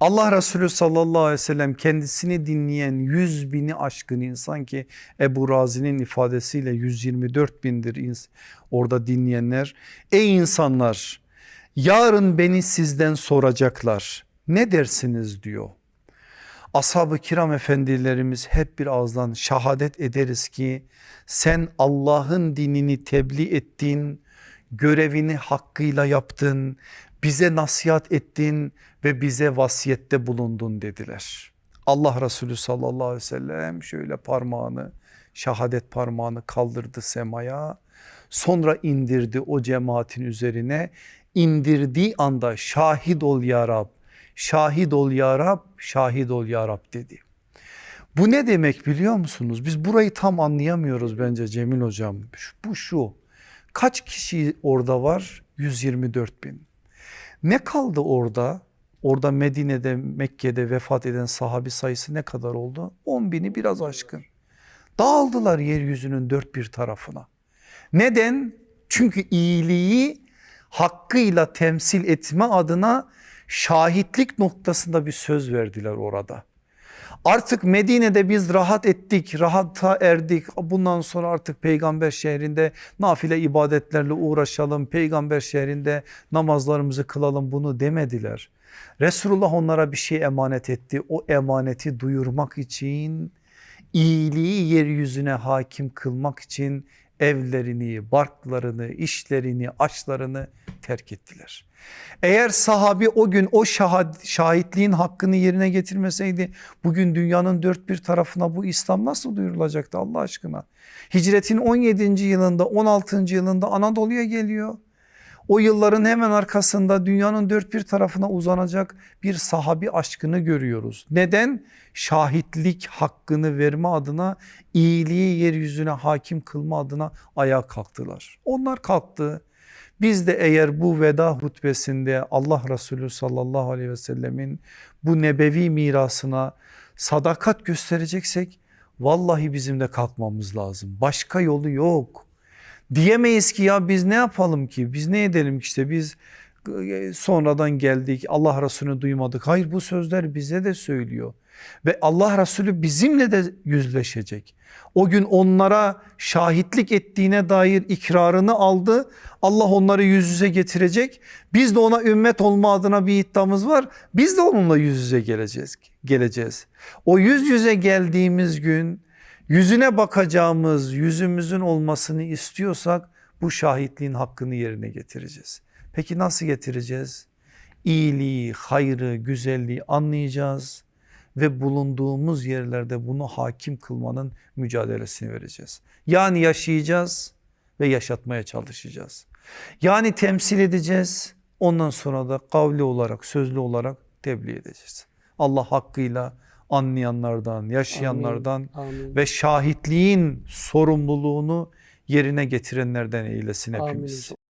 Allah Resulü sallallahu aleyhi ve sellem kendisini dinleyen yüz bini aşkın insan ki Ebu Razi'nin ifadesiyle 124 bindir orada dinleyenler. Ey insanlar yarın beni sizden soracaklar ne dersiniz diyor. Ashab-ı kiram efendilerimiz hep bir ağızdan şahadet ederiz ki sen Allah'ın dinini tebliğ ettin, görevini hakkıyla yaptın, bize nasihat ettin ve bize vasiyette bulundun dediler. Allah Resulü sallallahu aleyhi ve sellem şöyle parmağını şahadet parmağını kaldırdı semaya sonra indirdi o cemaatin üzerine indirdiği anda şahit ol ya Rab şahit ol ya Rab şahit ol ya Rab dedi. Bu ne demek biliyor musunuz? Biz burayı tam anlayamıyoruz bence Cemil hocam. Bu şu kaç kişi orada var? 124 bin. Ne kaldı orada? Orada Medine'de Mekke'de vefat eden sahabi sayısı ne kadar oldu? 10 bini biraz aşkın. Dağıldılar yeryüzünün dört bir tarafına. Neden? Çünkü iyiliği hakkıyla temsil etme adına şahitlik noktasında bir söz verdiler orada. Artık Medine'de biz rahat ettik, rahata erdik. Bundan sonra artık peygamber şehrinde nafile ibadetlerle uğraşalım. Peygamber şehrinde namazlarımızı kılalım bunu demediler. Resulullah onlara bir şey emanet etti. O emaneti duyurmak için iyiliği yeryüzüne hakim kılmak için evlerini, barklarını, işlerini, açlarını terk ettiler. Eğer sahabi o gün o şahitliğin hakkını yerine getirmeseydi bugün dünyanın dört bir tarafına bu İslam nasıl duyurulacaktı Allah aşkına? Hicretin 17. yılında 16. yılında Anadolu'ya geliyor. O yılların hemen arkasında dünyanın dört bir tarafına uzanacak bir sahabi aşkını görüyoruz. Neden? Şahitlik hakkını verme adına iyiliği yeryüzüne hakim kılma adına ayağa kalktılar. Onlar kalktı. Biz de eğer bu veda hutbesinde Allah Resulü sallallahu aleyhi ve sellemin bu nebevi mirasına sadakat göstereceksek vallahi bizim de kalkmamız lazım. Başka yolu yok. Diyemeyiz ki ya biz ne yapalım ki biz ne edelim ki işte biz e, sonradan geldik Allah Resulü'nü duymadık. Hayır bu sözler bize de söylüyor ve Allah Resulü bizimle de yüzleşecek. O gün onlara şahitlik ettiğine dair ikrarını aldı. Allah onları yüz yüze getirecek. Biz de ona ümmet olma adına bir iddiamız var. Biz de onunla yüz yüze geleceğiz. geleceğiz. O yüz yüze geldiğimiz gün yüzüne bakacağımız yüzümüzün olmasını istiyorsak bu şahitliğin hakkını yerine getireceğiz. Peki nasıl getireceğiz? İyiliği, hayrı, güzelliği anlayacağız ve bulunduğumuz yerlerde bunu hakim kılmanın mücadelesini vereceğiz. Yani yaşayacağız ve yaşatmaya çalışacağız. Yani temsil edeceğiz ondan sonra da kavli olarak sözlü olarak tebliğ edeceğiz. Allah hakkıyla anlayanlardan, yaşayanlardan Amin. ve şahitliğin sorumluluğunu yerine getirenlerden eylesin Amin hepimiz. hocam.